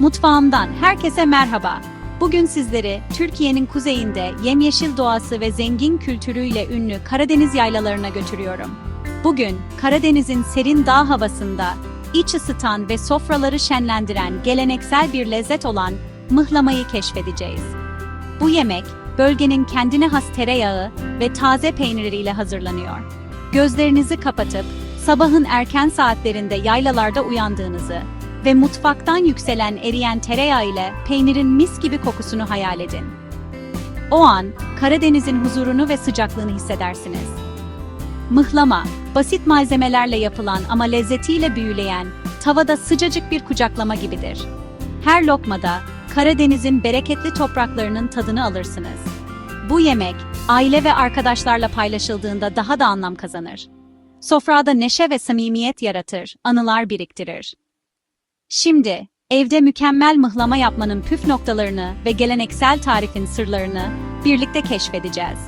Mutfağımdan herkese merhaba. Bugün sizleri Türkiye'nin kuzeyinde yemyeşil doğası ve zengin kültürüyle ünlü Karadeniz yaylalarına götürüyorum. Bugün Karadeniz'in serin dağ havasında iç ısıtan ve sofraları şenlendiren geleneksel bir lezzet olan mıhlamayı keşfedeceğiz. Bu yemek bölgenin kendine has tereyağı ve taze peynirleriyle hazırlanıyor. Gözlerinizi kapatıp sabahın erken saatlerinde yaylalarda uyandığınızı ve mutfaktan yükselen eriyen tereyağı ile peynirin mis gibi kokusunu hayal edin. O an Karadeniz'in huzurunu ve sıcaklığını hissedersiniz. Mıhlama, basit malzemelerle yapılan ama lezzetiyle büyüleyen, tavada sıcacık bir kucaklama gibidir. Her lokmada Karadeniz'in bereketli topraklarının tadını alırsınız. Bu yemek, aile ve arkadaşlarla paylaşıldığında daha da anlam kazanır. Sofrada neşe ve samimiyet yaratır, anılar biriktirir. Şimdi, evde mükemmel mıhlama yapmanın püf noktalarını ve geleneksel tarifin sırlarını birlikte keşfedeceğiz.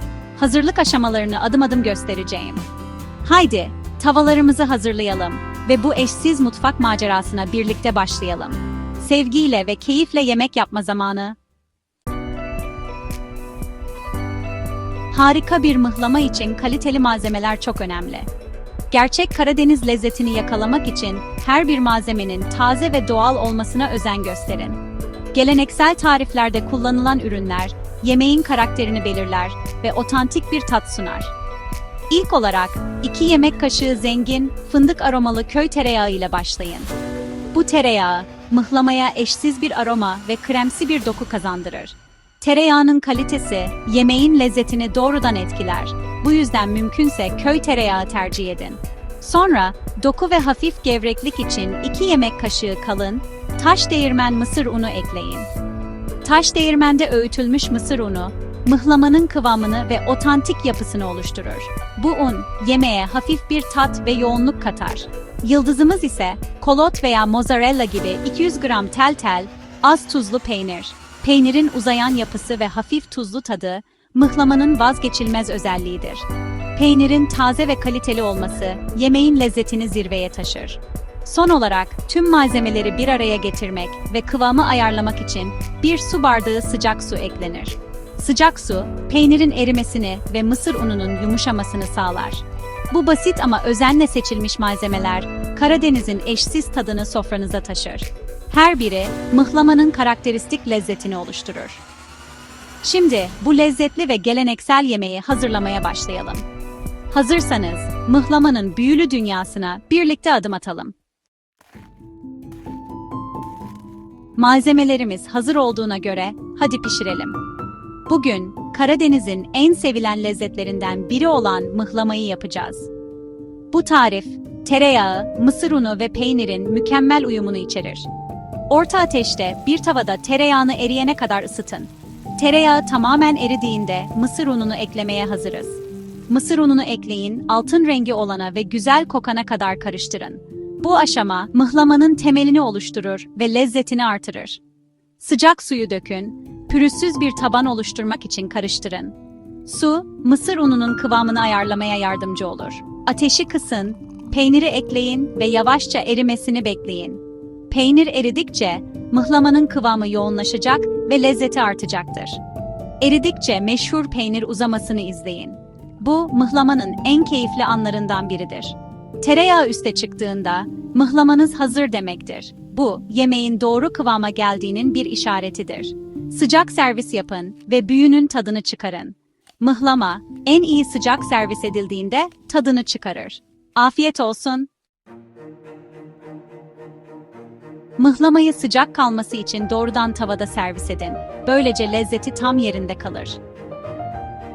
Hazırlık aşamalarını adım adım göstereceğim. Haydi, tavalarımızı hazırlayalım ve bu eşsiz mutfak macerasına birlikte başlayalım. Sevgiyle ve keyifle yemek yapma zamanı. Harika bir mıhlama için kaliteli malzemeler çok önemli. Gerçek Karadeniz lezzetini yakalamak için her bir malzemenin taze ve doğal olmasına özen gösterin. Geleneksel tariflerde kullanılan ürünler yemeğin karakterini belirler ve otantik bir tat sunar. İlk olarak 2 yemek kaşığı zengin, fındık aromalı köy tereyağı ile başlayın. Bu tereyağı mıhlamaya eşsiz bir aroma ve kremsi bir doku kazandırır. Tereyağının kalitesi yemeğin lezzetini doğrudan etkiler. Bu yüzden mümkünse köy tereyağı tercih edin. Sonra doku ve hafif gevreklik için 2 yemek kaşığı kalın, taş değirmen mısır unu ekleyin. Taş değirmende öğütülmüş mısır unu, mıhlamanın kıvamını ve otantik yapısını oluşturur. Bu un, yemeğe hafif bir tat ve yoğunluk katar. Yıldızımız ise kolot veya mozzarella gibi 200 gram tel tel, az tuzlu peynir. Peynirin uzayan yapısı ve hafif tuzlu tadı, mıhlamanın vazgeçilmez özelliğidir. Peynirin taze ve kaliteli olması, yemeğin lezzetini zirveye taşır. Son olarak tüm malzemeleri bir araya getirmek ve kıvamı ayarlamak için bir su bardağı sıcak su eklenir. Sıcak su, peynirin erimesini ve mısır ununun yumuşamasını sağlar. Bu basit ama özenle seçilmiş malzemeler, Karadeniz'in eşsiz tadını sofranıza taşır. Her biri, mıhlamanın karakteristik lezzetini oluşturur. Şimdi bu lezzetli ve geleneksel yemeği hazırlamaya başlayalım. Hazırsanız, mıhlamanın büyülü dünyasına birlikte adım atalım. Malzemelerimiz hazır olduğuna göre hadi pişirelim. Bugün Karadeniz'in en sevilen lezzetlerinden biri olan mıhlamayı yapacağız. Bu tarif, tereyağı, mısır unu ve peynirin mükemmel uyumunu içerir. Orta ateşte bir tavada tereyağını eriyene kadar ısıtın. Tereyağı tamamen eridiğinde mısır ununu eklemeye hazırız. Mısır ununu ekleyin, altın rengi olana ve güzel kokana kadar karıştırın. Bu aşama mıhlamanın temelini oluşturur ve lezzetini artırır. Sıcak suyu dökün, pürüzsüz bir taban oluşturmak için karıştırın. Su, mısır ununun kıvamını ayarlamaya yardımcı olur. Ateşi kısın, peyniri ekleyin ve yavaşça erimesini bekleyin. Peynir eridikçe mıhlamanın kıvamı yoğunlaşacak ve lezzeti artacaktır. Eridikçe meşhur peynir uzamasını izleyin. Bu mıhlamanın en keyifli anlarından biridir. Tereyağı üste çıktığında mıhlamanız hazır demektir. Bu yemeğin doğru kıvama geldiğinin bir işaretidir. Sıcak servis yapın ve büyünün tadını çıkarın. Mıhlama en iyi sıcak servis edildiğinde tadını çıkarır. Afiyet olsun. Mıhlamayı sıcak kalması için doğrudan tavada servis edin. Böylece lezzeti tam yerinde kalır.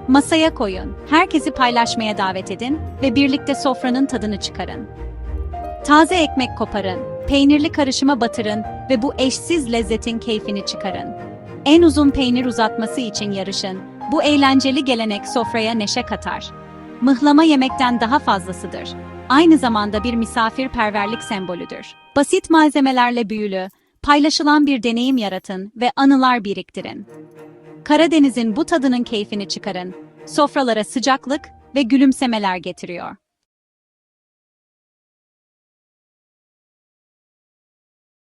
Masaya koyun, herkesi paylaşmaya davet edin ve birlikte sofranın tadını çıkarın. Taze ekmek koparın, peynirli karışıma batırın ve bu eşsiz lezzetin keyfini çıkarın. En uzun peynir uzatması için yarışın. Bu eğlenceli gelenek sofraya neşe katar. Mıhlama yemekten daha fazlasıdır. Aynı zamanda bir misafirperverlik sembolüdür. Basit malzemelerle büyülü, paylaşılan bir deneyim yaratın ve anılar biriktirin. Karadeniz'in bu tadının keyfini çıkarın. Sofralara sıcaklık ve gülümsemeler getiriyor.